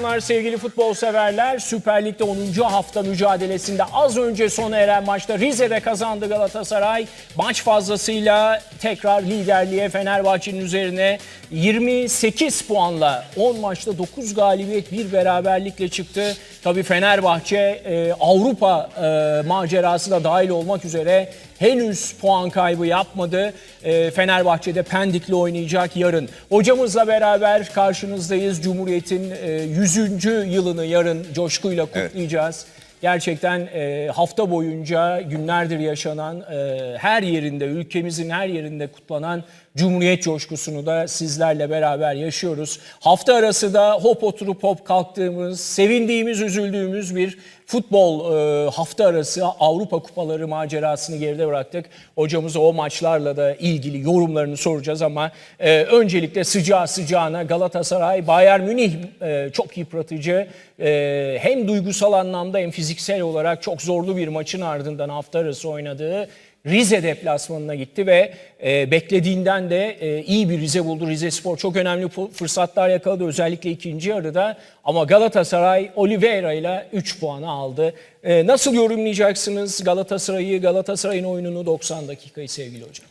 akşamlar sevgili futbol severler. Süper Lig'de 10. hafta mücadelesinde az önce sona eren maçta Rize'de kazandı Galatasaray. Maç fazlasıyla tekrar liderliğe Fenerbahçe'nin üzerine 28 puanla 10 maçta 9 galibiyet bir beraberlikle çıktı. Tabii Fenerbahçe e, Avrupa e, macerası da dahil olmak üzere henüz puan kaybı yapmadı. E, Fenerbahçe'de Pendik'le oynayacak yarın. Hocamızla beraber karşınızdayız. Cumhuriyet'in e, 100. yılını yarın coşkuyla kutlayacağız. Gerçekten e, hafta boyunca günlerdir yaşanan e, her yerinde, ülkemizin her yerinde kutlanan Cumhuriyet coşkusunu da sizlerle beraber yaşıyoruz. Hafta arası da hop oturup hop kalktığımız, sevindiğimiz, üzüldüğümüz bir futbol e, hafta arası Avrupa Kupaları macerasını geride bıraktık. Hocamıza o maçlarla da ilgili yorumlarını soracağız ama e, öncelikle sıcağı sıcağına Galatasaray, Bayern Münih e, çok yıpratıcı e, hem duygusal anlamda hem fiziksel olarak çok zorlu bir maçın ardından hafta arası oynadığı Rize deplasmanına gitti ve e, beklediğinden de e, iyi bir Rize buldu. Rize Spor çok önemli fırsatlar yakaladı özellikle ikinci yarıda. Ama Galatasaray Oliveira ile 3 puanı aldı. E, nasıl yorumlayacaksınız Galatasaray'ı, Galatasaray'ın oyununu 90 dakikayı sevgili hocam?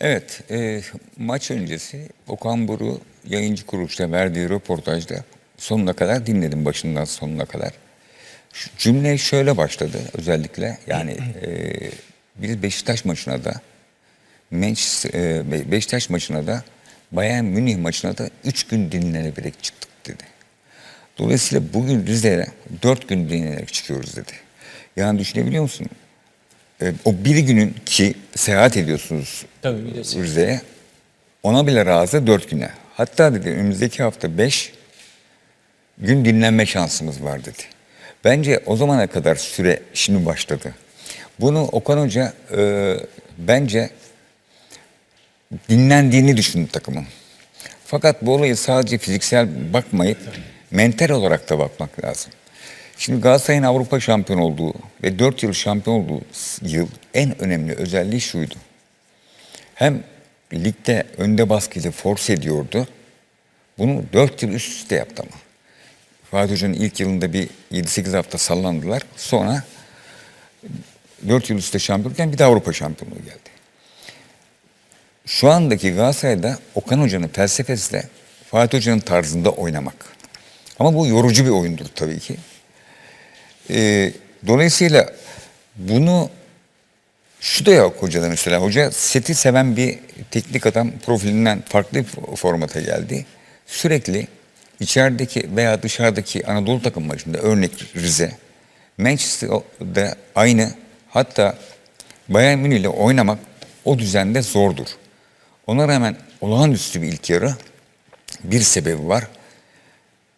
Evet, e, maç öncesi Okan Buru yayıncı kuruluşta verdiği röportajda sonuna kadar dinledim başından sonuna kadar. Cümle şöyle başladı özellikle yani e, biz Beşiktaş maçına da Manchester, e, Be- Beşiktaş maçına da Bayern Münih maçına da 3 gün dinlenerek çıktık dedi. Dolayısıyla bugün Rize'ye 4 gün dinlenerek çıkıyoruz dedi. Yani düşünebiliyor musun? E, o bir günün ki seyahat ediyorsunuz. Rize'ye ona bile razı dört güne. Hatta dedi önümüzdeki hafta beş gün dinlenme şansımız var dedi. Bence o zamana kadar süre şimdi başladı. Bunu Okan Hoca e, bence dinlendiğini düşündü takımın. Fakat bu olayı sadece fiziksel bakmayıp mental olarak da bakmak lazım. Şimdi Galatasaray'ın Avrupa şampiyon olduğu ve 4 yıl şampiyon olduğu yıl en önemli özelliği şuydu. Hem ligde önde baskıyla force ediyordu. Bunu 4 yıl üst üste yaptı ama. Fatih Hoca'nın ilk yılında bir 7-8 hafta sallandılar. Sonra 4 yıl üstte şampiyonken bir de Avrupa şampiyonluğu geldi. Şu andaki Galatasaray'da Okan Hoca'nın felsefesi de Fatih Hoca'nın tarzında oynamak. Ama bu yorucu bir oyundur tabii ki. Ee, dolayısıyla bunu şu da yok hocada mesela. Hoca seti seven bir teknik adam profilinden farklı bir formata geldi. Sürekli içerideki veya dışarıdaki Anadolu takım maçında örnek Rize, Manchester'da aynı hatta Bayern Münih ile oynamak o düzende zordur. Ona rağmen olağanüstü bir ilk yarı bir sebebi var.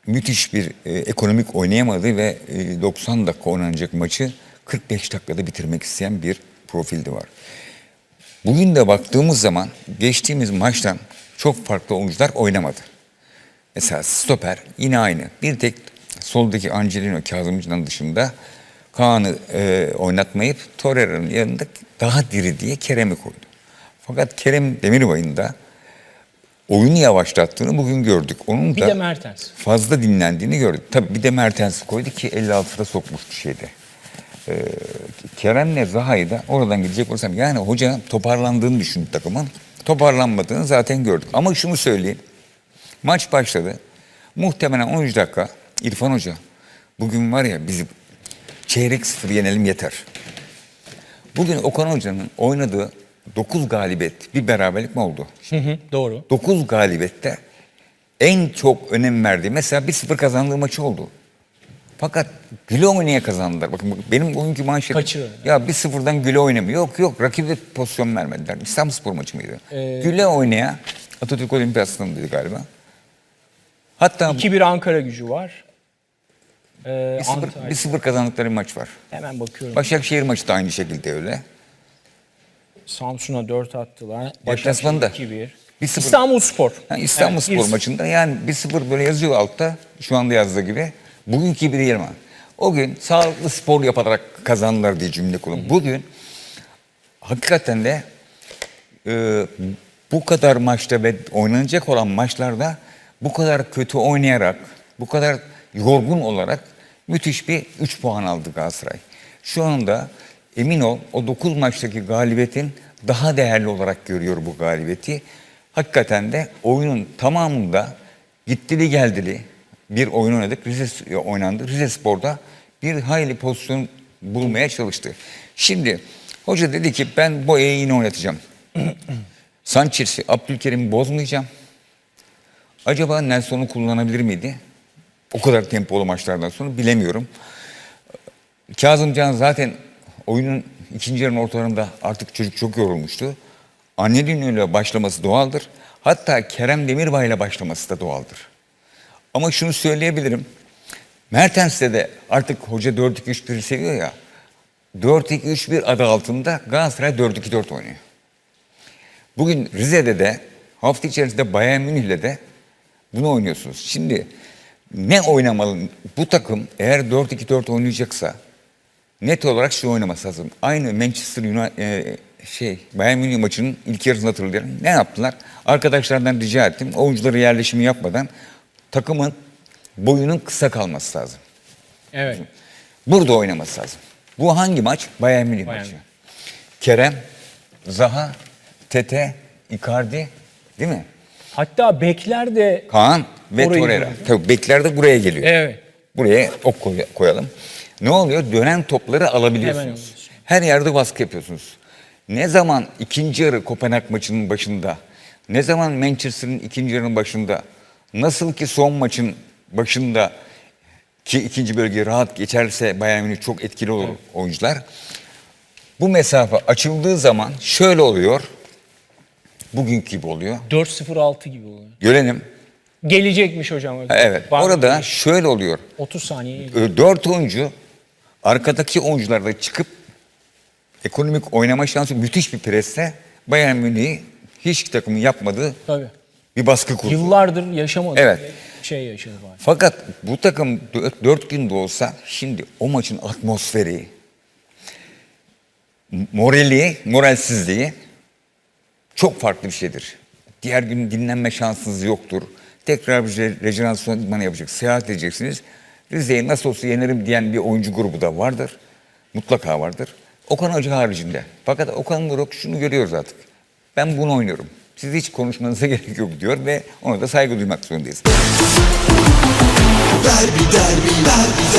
Müthiş bir e, ekonomik oynayamadı ve e, 90 dakika oynanacak maçı 45 dakikada bitirmek isteyen bir profildi var. Bugün de baktığımız zaman geçtiğimiz maçtan çok farklı oyuncular oynamadı. Mesela stoper yine aynı. Bir tek soldaki Angelino Kazımcı'nın dışında Kaan'ı e, oynatmayıp Torreira'nın yanında daha diri diye Kerem'i koydu. Fakat Kerem Demirbay'ın da oyunu yavaşlattığını bugün gördük. Onun Bir da de Mertens. fazla dinlendiğini gördük. Tabii bir de Mertens'i koydu ki 56'da sokmuştu şeyde. Ee, Kerem'le Zaha'yı da oradan gidecek olursam yani hoca toparlandığını düşündü takımın. Toparlanmadığını zaten gördük. Ama şunu söyleyeyim. Maç başladı. Muhtemelen 13 dakika İrfan Hoca bugün var ya bizi çeyrek sıfır yenelim yeter. Bugün Okan Hoca'nın oynadığı 9 galibiyet bir beraberlik mi oldu? Hı hı, doğru. 9 galibiyette en çok önem verdiği mesela 1-0 kazandığı maçı oldu. Fakat güle oynaya kazandılar. Bakın bak- benim oyuncu manşetim. Kaçırıyor. Ya 1-0'dan güle oynamıyor. Yok yok rakibe pozisyon vermediler. İstanbulspor maçı mıydı? Ee, güle oynaya Atatürk Olimpiyat Stadı'ndaydı galiba. Hatta 2-1 Ankara gücü var. Ee, 1-0 Antalya. 1-0 kazandıkları bir maç var. Hemen bakıyorum. Başakşehir maçı da aynı şekilde öyle. Samsun'a 4 attılar. Deplasmanda. Başakşehir 2-1. 1-0. İstanbul Spor. Yani İstanbul Evet, Spor bir- maçında yani 1-0 böyle yazıyor altta şu anda yazdığı gibi. Bugünkü bir yerime. O gün sağlıklı spor yaparak kazandılar diye cümle kuruyorum. Bugün hakikaten de e, bu kadar maçta ve oynanacak olan maçlarda bu kadar kötü oynayarak, bu kadar yorgun olarak müthiş bir 3 puan aldı Galatasaray. Şu anda emin ol o 9 maçtaki galibiyetin daha değerli olarak görüyor bu galibiyeti. Hakikaten de oyunun tamamında gittili geldili bir oyun oynadık. Rize oynandı. Rize Spor'da bir hayli pozisyon bulmaya çalıştı. Şimdi hoca dedi ki ben Boya'yı yine oynatacağım. Sanchez'i, Abdülkerim'i bozmayacağım. Acaba Nelson'u kullanabilir miydi? O kadar tempolu maçlardan sonra bilemiyorum. Kazımcan zaten oyunun ikinci yarının ortalarında artık çocuk çok yorulmuştu. Annelino ile başlaması doğaldır. Hatta Kerem Demirbay ile başlaması da doğaldır. Ama şunu söyleyebilirim. Mertens'te de artık hoca 4-2-3-1'i seviyor ya. 4-2-3-1 adı altında Galatasaray 4-2-4 oynuyor. Bugün Rize'de de hafta içerisinde Bayern Münih'le de bunu oynuyorsunuz. Şimdi ne oynamalı? Bu takım eğer 4-2-4 oynayacaksa net olarak şu oynaması lazım. Aynı Manchester United e, şey Bayern Münih maçının ilk yarısını hatırlıyorum. Ne yaptılar? Arkadaşlardan rica ettim. Oyuncuları yerleşimi yapmadan takımın boyunun kısa kalması lazım. Evet. Burada oynaması lazım. Bu hangi maç? Bayern Münih Bayern maçı. Kerem, Zaha, Tete, Icardi değil mi? Hatta bekler de Kaan ve Orayı Torreira. gördüm. Tabii bekler de buraya geliyor. Evet. Buraya ok koy- koyalım. Ne oluyor? Dönen topları Hemen alabiliyorsunuz. Her yerde baskı yapıyorsunuz. Ne zaman ikinci yarı Kopenhag maçının başında, ne zaman Manchester'ın ikinci yarının başında, nasıl ki son maçın başında ki ikinci bölgeyi rahat geçerse Bayern Münih çok etkili olur oyuncular. Bu mesafe açıldığı zaman şöyle oluyor. Bugünkü gibi oluyor. 4-0-6 gibi oluyor. Görelim. Gelecekmiş hocam. Evet. Var- Orada şöyle oluyor. 30 saniye. Ö, Dört oyuncu arkadaki oyuncular da çıkıp ekonomik oynama şansı müthiş bir presle Bayern Münih'i hiç takımın yapmadığı Tabii. bir baskı kurdu. Yıllardır yaşamadı. Evet. Şey yaşadı bari. Fakat bu takım dört, dört günde olsa şimdi o maçın atmosferi, morali, moralsizliği çok farklı bir şeydir. Diğer gün dinlenme şansınız yoktur. Tekrar bir re- rejenerasyon idmanı yapacak. Seyahat edeceksiniz. Rize'yi nasıl olsa yenerim diyen bir oyuncu grubu da vardır. Mutlaka vardır. Okan Hoca haricinde. Fakat Okan Buruk şunu görüyoruz artık. Ben bunu oynuyorum. Siz hiç konuşmanıza gerek yok diyor ve ona da saygı duymak zorundayız. Derbi derbi derbi